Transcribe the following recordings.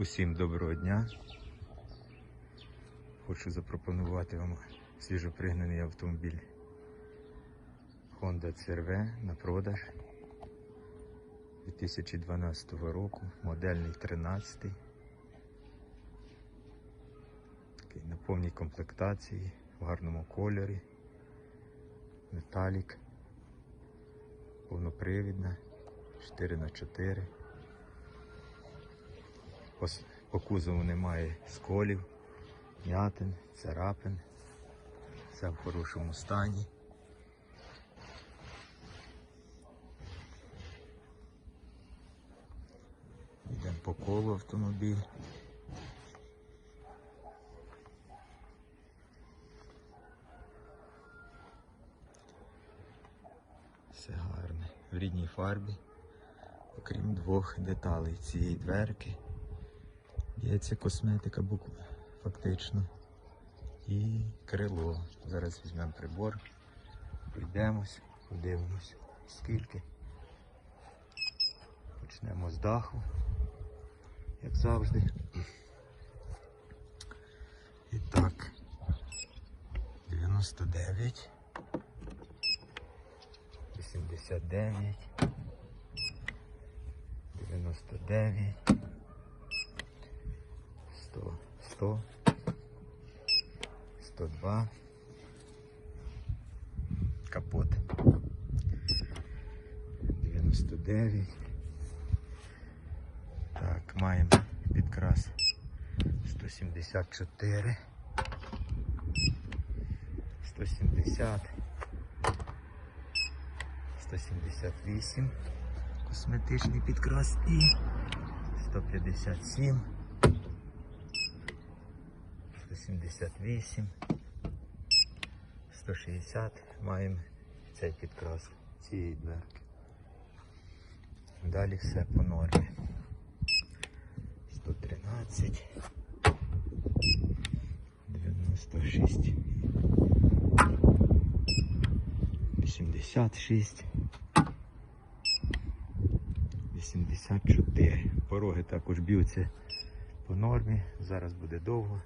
Усім доброго дня. Хочу запропонувати вам свіжопригнаний автомобіль Honda CRV на продаж 2012 року, модельний 13. Такий на повній комплектації, в гарному кольорі, металік, повнопривідна, 4х4. По, по кузову немає сколів, м'ятин, царапин. Все в хорошому стані. Йдемо по колу автомобіль. Все гарне. В рідній фарбі, окрім двох деталей цієї дверки. Є ця косметика букв, фактично. І крило. Зараз візьмемо прибор, пройдемось, подивимось, скільки. Почнемо з даху, як завжди. І так, 99, 89, 99. 100, 100, 102, капот. 99. Так, маємо підкрас 174, 170, 178, косметичний підкрас і 157. 178, 160 маємо цей підкрас цієї дверки. Далі все по нормі. 113, 96, 86, 84. Пороги також б'ються по нормі. Зараз буде довго.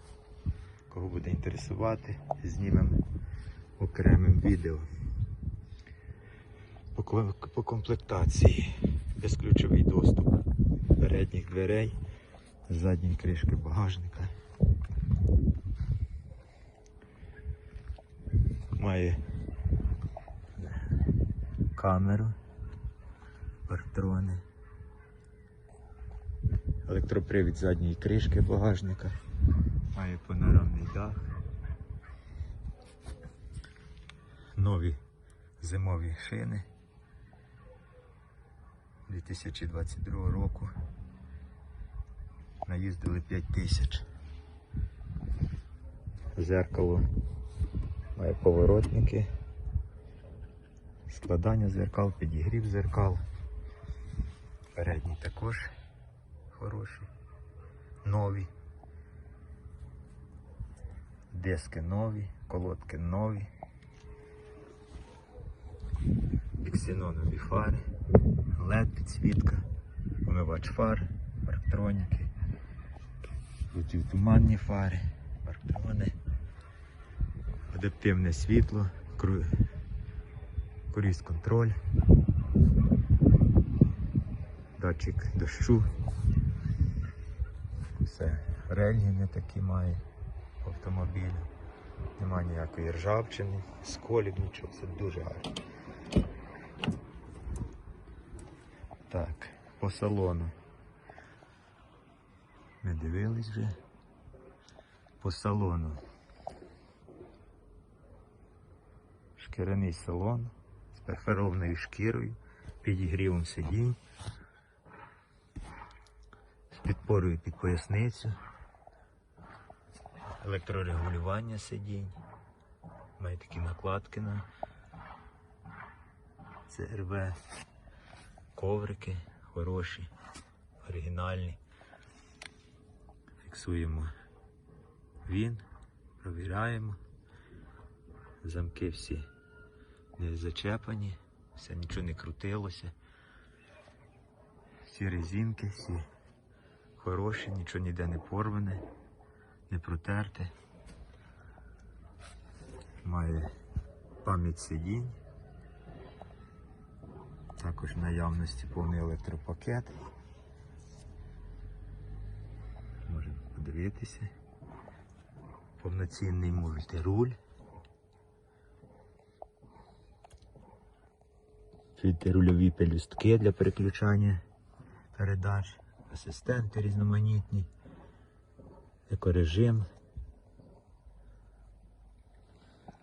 Кого буде інтересувати, знімемо окремим відео. По, комплектації безключовий доступ передніх дверей, задньої кришки багажника. Має камеру, партрони, електропривід задньої кришки багажника. Має панорамний дах. Нові зимові шини 2022 року. Наїздили 5 тисяч. Зеркало має поворотники, складання зеркал, підігрів зеркал. Передній також хороший, нові. Диски нові, колодки нові. Біксенонові фари, LED підсвітка, помивач фар, парктроніки, туманні фари, парктрони, адаптивне світло, кру... круїз контроль, датчик дощу. Все, рельгіни такі має автомобілю. Нема ніякої ржавчини, сколів, нічого, все дуже гарно. Так, по салону. Ми дивились вже. По салону. Шкіряний салон з перферованою шкірою, підігрівом сидінь, з підпорою під поясницю, електрорегулювання сидінь, має такі накладки на ЦРВ, коврики хороші, оригінальні. Фіксуємо він, провіряємо. Замки всі не зачепані, все нічого не крутилося. Всі резинки, всі хороше, нічого ніде не порване, не протерте. Має пам'ять сидінь. Також в наявності повний електропакет. Можемо подивитися. Повноцінний мультируль. Рульові пелюстки для переключання передач, асистенти різноманітні, екорежим.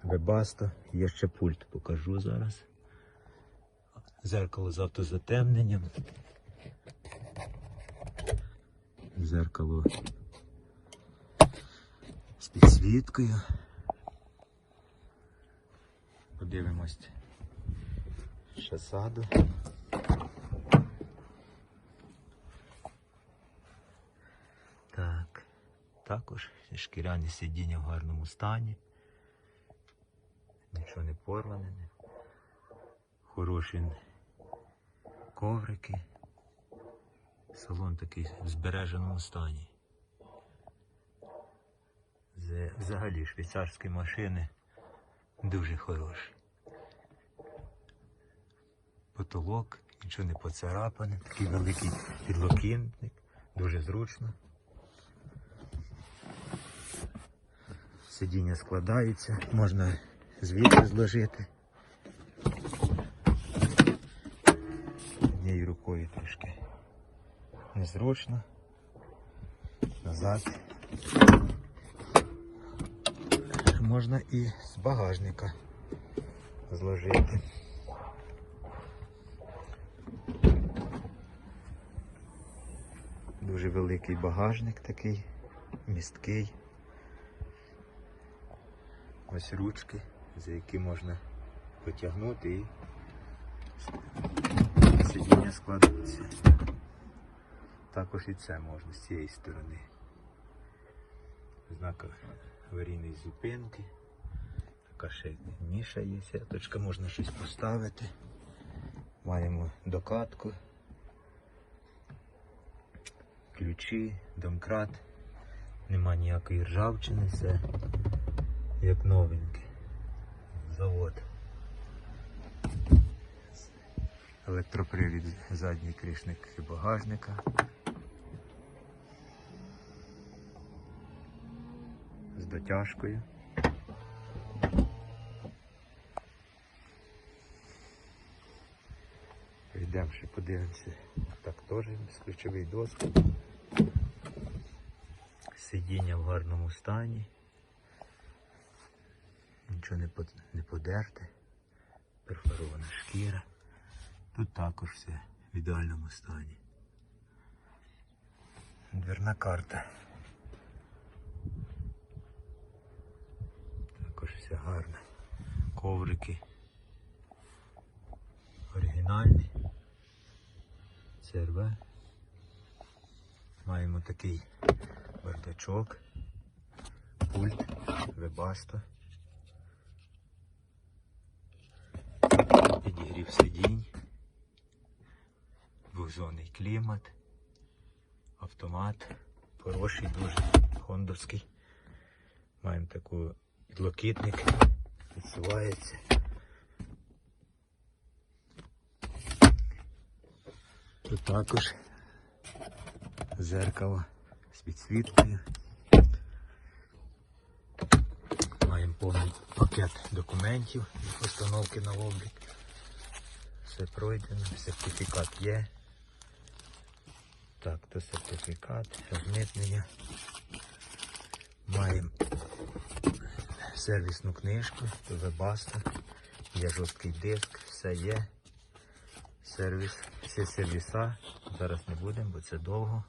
Вебасто, є ще пульт, покажу зараз. Зеркало з автозатемненням. Зеркало з підсвіткою. Подивимось ще саду. Так, також шкіряні сидіння в гарному стані. Нічого не порване. Хороші коврики. Салон такий в збереженому стані. Взагалі швейцарські машини дуже хороші. Потолок, нічого не поцарапане, такий великий підлокітник, дуже зручно. Сидіння складаються, можна звідси зложити. Однією рукою трішки незручно. Назад. Можна і з багажника зложити. Дуже великий багажник такий, місткий. Ось ручки, за які можна потягнути і сидіння складується. Також і це можна з цієї сторони. Знак аварійної зупинки. Така ще ніша є, сяточка, можна щось поставити. Маємо докатку, ключі, домкрат. Нема ніякої ржавчини, все як новеньке. Завод. Електропривід задній кришник і багажника. З дотяжкою. Йдемо ще подивимося. Так теж безключовий доступ. Сидіння в гарному стані. Нічого не, под- не подерте. Перфорована шкіра. Тут також все в ідеальному стані. Дверна карта. Також все гарно. Коврики. Оригінальні. ЦРВ. Маємо такий бардачок, пульт, вебасто. Підігрів сидінь. Двохзонний клімат. Автомат. Хороший, дуже хондовський. Маємо таку підлокітник. Відсувається. Тут також зеркало з підсвіткою. Маємо повний пакет документів для постановки на облік. Все пройдено, сертифікат є. Так, то сертифікат, розмитнення. Маємо сервісну книжку, вебаста, є жорсткий диск, все є. Сервіс, всі сервіса. Зараз не будемо, бо це довго.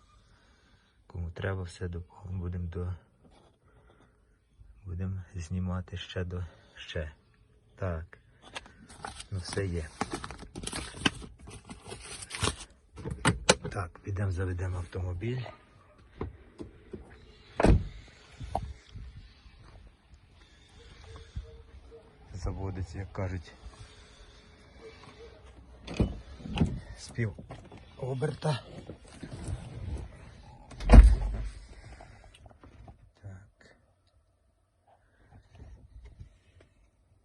Кому треба, все будемо до. Будемо знімати ще до ще. Так. Ну все є. Так, підемо заведемо автомобіль. Заводиться, як кажуть, з оберта. Так.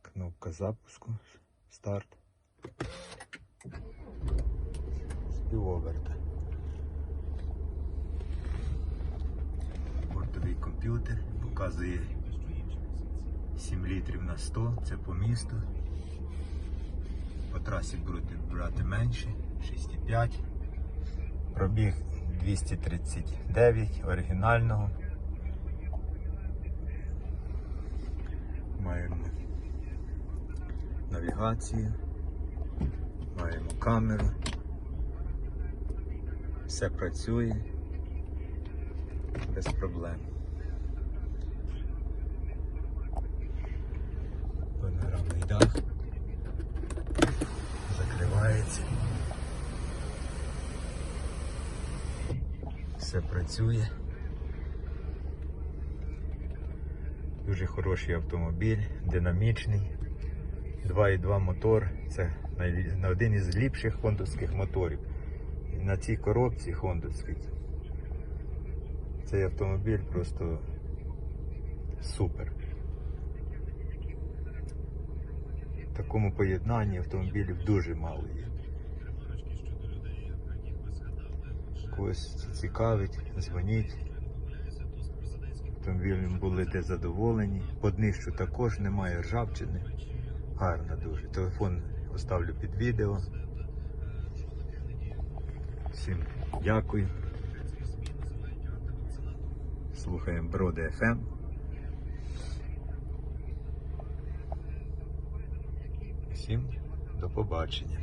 Кнопка запуску, старт. З оберта. Комп'ютер показує 7 літрів на 100, це по місту. По трасі будете брати менше, 6,5. Пробіг 239 оригінального. Маємо навігацію, маємо камеру. Все працює без проблем. Панорамний дах закривається. Все працює. Дуже хороший автомобіль, динамічний. 2,2 мотор. Це один із ліпших хондовських моторів. На цій коробці хондовській. Цей автомобіль просто супер. В такому поєднанні автомобілів дуже мало є. Когось цікавить, дзвоніть. Автомобілем будете задоволені. По днищу також немає ржавчини. Гарно дуже. Телефон оставлю під відео. Всім дякую. Слухаємо Броди FM. Всім до побачення.